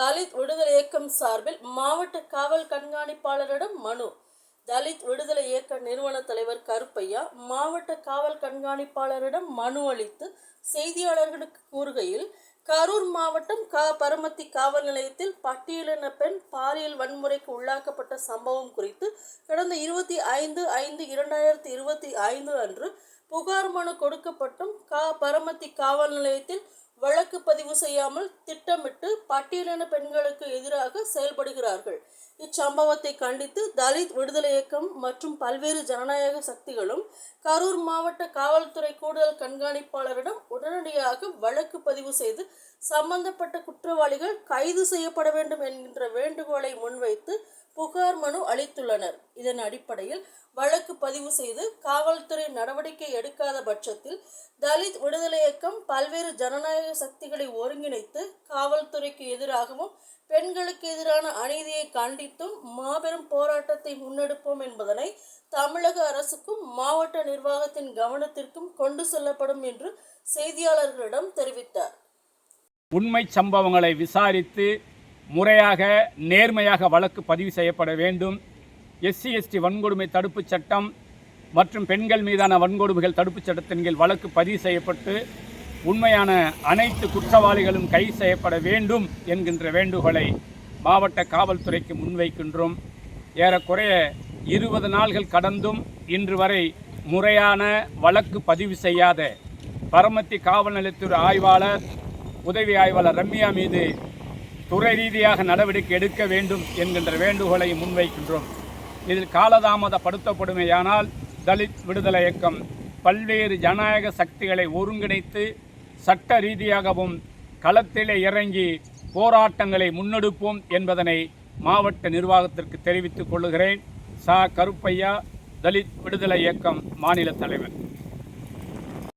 தலித் விடுதலை இயக்கம் சார்பில் மாவட்ட காவல் கண்காணிப்பாளரிடம் மனு. தலித் விடுதலை இயக்க நிறுவன தலைவர் கருப்பையா மாவட்ட காவல் கண்காணிப்பாளரிடம் மனு அளித்து செய்தியாளர்களுக்கு கூறுகையில் கரூர் மாவட்டம் க பரமத்தி காவல் நிலையத்தில் பட்டியலின பெண் பாலியல் வன்முறைக்கு உள்ளாக்கப்பட்ட சம்பவம் குறித்து கடந்த இருபத்தி ஐந்து ஐந்து இரண்டாயிரத்தி இருபத்தி ஐந்து அன்று புகார் மனு கொடுக்கப்பட்டும் கா பரமத்தி காவல் நிலையத்தில் வழக்கு பதிவு செய்யாமல் திட்டமிட்டு பட்டியலின பெண்களுக்கு எதிராக செயல்படுகிறார்கள். இச்சம்பவத்தை கண்டித்து தலித் விடுதலை இயக்கம் மற்றும் பல்வேறு ஜனநாயக சக்திகளும் கரூர் மாவட்ட காவல்துறை கூடுதல் கண்காணிப்பாளரிடம் உடனடியாக வழக்கு பதிவு செய்து சம்பந்தப்பட்ட குற்றவாளிகள் கைது செய்யப்பட வேண்டும் என்கின்ற வேண்டுகோளை முன்வைத்து புகார் மனு அளித்துள்ளனர். இதன் அடிப்படையில் வழக்கு பதிவு செய்து காவல்துறை நடவடிக்கை எடுக்காத பட்சத்தில் தலித் விடுதலை இயக்கம் பல்வேறு ஜனநாயக சக்திகளை ஒருங்கிணைத்து காவல்துறைக்கு எதிராகவும் பெண்களுக்கு எதிரான அநீதியை கண்டித்தும் மாபெரும் போராட்டத்தை முன்னெடுப்போம் என்பதனை தமிழக அரசுக்கும் மாவட்ட நிர்வாகத்தின் கவனத்திற்கும் கொண்டு செல்லப்படும் என்று செய்தியாளர்களிடம் தெரிவித்தார். உண்மை சம்பவங்களை விசாரித்து முறையாக நேர்மையாக வழக்கு பதிவு செய்யப்பட வேண்டும். எஸ்சி எஸ்டி வன்கொடுமை தடுப்புச் சட்டம் மற்றும் பெண்கள் மீதான வன்கொடுமைகள் தடுப்புச் சட்டத்தின் கீழ் வழக்கு பதிவு செய்யப்பட்டு உண்மையான அனைத்து குற்றவாளிகளும் கைது செய்யப்பட வேண்டும் என்கின்ற வேண்டுகோளை மாவட்ட காவல்துறைக்கு முன்வைக்கின்றோம். ஏறக்குறைய இருபது நாள்கள் கடந்தும் இன்று வரை முறையான வழக்கு பதிவு செய்யாத பரமத்தி காவல் நிலையத்துறை ஆய்வாளர் உதவி ஆய்வாளர் ரம்யா மீது துறை ரீதியாக நடவடிக்கை எடுக்க வேண்டும் என்கின்ற வேண்டுகோளை முன்வைக்கின்றோம். இதில் காலதாமதப்படுத்தப்படுமையானால் தலித் விடுதலை இயக்கம் பல்வேறு ஜனநாயக சக்திகளை ஒருங்கிணைத்து சட்ட ரீதியாகவும் களத்திலே இறங்கி போராட்டங்களை முன்னெடுப்போம் என்பதனை மாவட்ட நிர்வாகத்திற்கு தெரிவித்துக் கொள்ளுகிறேன். சா. கருப்பையா தலித் விடுதலை இயக்கம் மாநில தலைவர்.